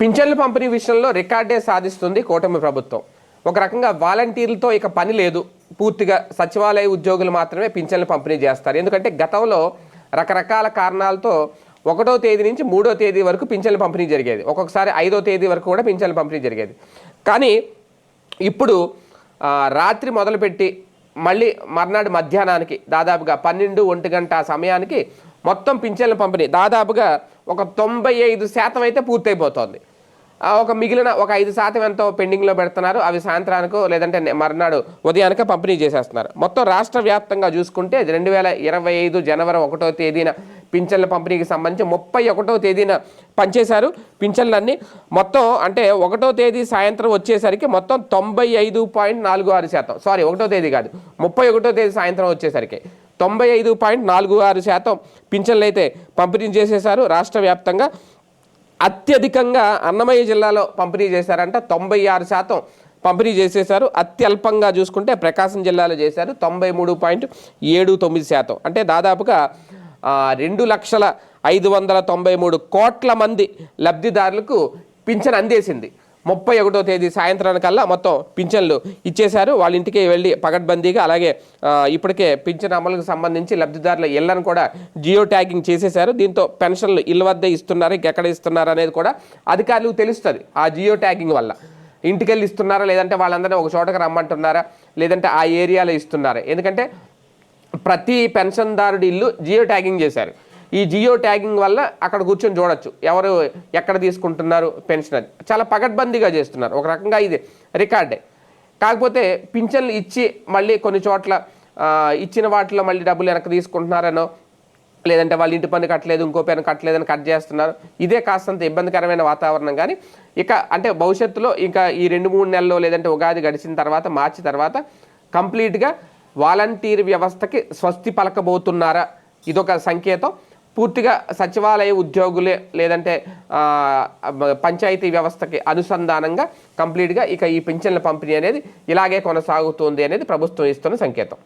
పింఛన్ల పంపిణీ విషయంలో రికార్డే సాధిస్తుంది కూటమి ప్రభుత్వం. ఒక రకంగా వాలంటీర్లతో ఇక పని లేదు. పూర్తిగా సచివాలయ ఉద్యోగులు మాత్రమే పింఛన్లు పంపిణీ చేస్తారు. ఎందుకంటే గతంలో రకరకాల కారణాలతో ఒకటో తేదీ నుంచి మూడో తేదీ వరకు పింఛన్లు పంపిణీ జరిగేది. ఒక్కొక్కసారి ఐదో తేదీ వరకు కూడా పింఛన్లు పంపిణీ జరిగేది. కానీ ఇప్పుడు రాత్రి మొదలుపెట్టి మళ్ళీ మర్నాడు మధ్యాహ్నానికి దాదాపుగా పన్నెండు ఒంటి గంట సమయానికి మొత్తం పింఛన్ల పంపిణీ. దాదాపుగా ఒక తొంభై ఐదు శాతం అయితే పూర్తయిపోతుంది. ఒక మిగిలిన ఒక ఐదు శాతం ఎంతో పెండింగ్లో పెడుతున్నారు. అవి సాయంత్రానికో లేదంటే మర్నాడు ఉదయానికి పంపిణీ చేసేస్తున్నారు. మొత్తం రాష్ట్ర వ్యాప్తంగా చూసుకుంటే రెండు వేల ఇరవై ఐదు జనవరి ఒకటో తేదీన పింఛన్ల పంపిణీకి సంబంధించి ముప్పై ఒకటో తేదీన పనిచేశారు పింఛన్లన్నీ. మొత్తం అంటే ఒకటో తేదీ సాయంత్రం వచ్చేసరికి మొత్తం తొంభై ఐదు పాయింట్ నాలుగు ఆరు శాతం. సారీ ఒకటో తేదీ కాదు. ముప్పై ఒకటో తేదీ సాయంత్రం వచ్చేసరికి. తొంభై ఐదు పాయింట్ నాలుగు ఆరు శాతం పింఛన్లు అయితే పంపిణీ చేసేశారు. రాష్ట్ర వ్యాప్తంగా అత్యధికంగా అన్నమయ్య జిల్లాలో పంపిణీ చేశారంట. తొంభై ఆరు శాతం పంపిణీ చేసేశారు. అత్యల్పంగా చూసుకుంటే ప్రకాశం జిల్లాలో చేశారు. తొంభై మూడు పాయింట్ ఏడు తొమ్మిది శాతం. అంటే దాదాపుగా రెండు లక్షల ఐదు వందల తొంభై మూడు కోట్ల మంది లబ్ధిదారులకు పింఛన్ అందేసింది. ముప్పై ఒకటో తేదీ సాయంత్రానికల్లా మొత్తం పింఛన్లు ఇచ్చేశారు. వాళ్ళ ఇంటికి వెళ్ళి పగడ్బందీగా అలాగే ఇప్పటికే పింఛన్ అమలుకు సంబంధించి లబ్ధిదారుల ఇళ్ళను కూడా జియో ట్యాగింగ్ చేసేశారు. దీంతో పెన్షన్లు ఇళ్ళ వద్ద ఇస్తున్నారు ఇంకెక్కడ ఇస్తున్నారు అనేది కూడా అధికారులకు తెలుస్తుంది ఆ జియో ట్యాగింగ్ వల్ల. ఇంటికెళ్ళి ఇస్తున్నారా లేదంటే వాళ్ళందరినీ ఒక చోటకి రమ్మంటున్నారా లేదంటే ఆ ఏరియాలో ఇస్తున్నారా? ఎందుకంటే ప్రతి పెన్షన్దారుడి ఇల్లు జియో ట్యాగింగ్ చేశారు. ఈ జియో ట్యాగింగ్ వల్ల అక్కడ కూర్చొని చూడొచ్చు. ఎవరు ఎక్కడ తీసుకుంటున్నారు పెన్షన్ అది. చాలా పగడ్బందీగా చేస్తున్నారు. ఒక రకంగా ఇది రికార్డే. కాకపోతే పింఛన్లు ఇచ్చి మళ్ళీ కొన్ని చోట్ల ఇచ్చిన వాటిలో మళ్ళీ డబ్బులు వెనక్కి తీసుకుంటున్నారనో లేదంటే వాళ్ళ ఇంటి పన్ను కట్టలేదు ఇంకో పన్ను కట్టలేదని కట్ చేస్తున్నారు. ఇదే కాస్తంత ఇబ్బందికరమైన వాతావరణం. కానీ ఇక అంటే భవిష్యత్తులో ఇంకా ఈ రెండు మూడు నెలల్లో లేదంటే ఉగాది గడిచిన తర్వాత మార్చి తర్వాత కంప్లీట్గా వాలంటీర్ వ్యవస్థకి స్వస్తి పలకబోతున్నారా? ఇదొక సంకేతం. పూర్తిగా సచివాలయ ఉద్యోగులే లేదంటే పంచాయతీ వ్యవస్థకి అనుసంధానంగా కంప్లీట్గా ఇక ఈ పింఛన్ల పంపిణీ అనేది ఇలాగే కొనసాగుతుంది అనేది ప్రభుత్వం ఇస్తున్న సంకేతం.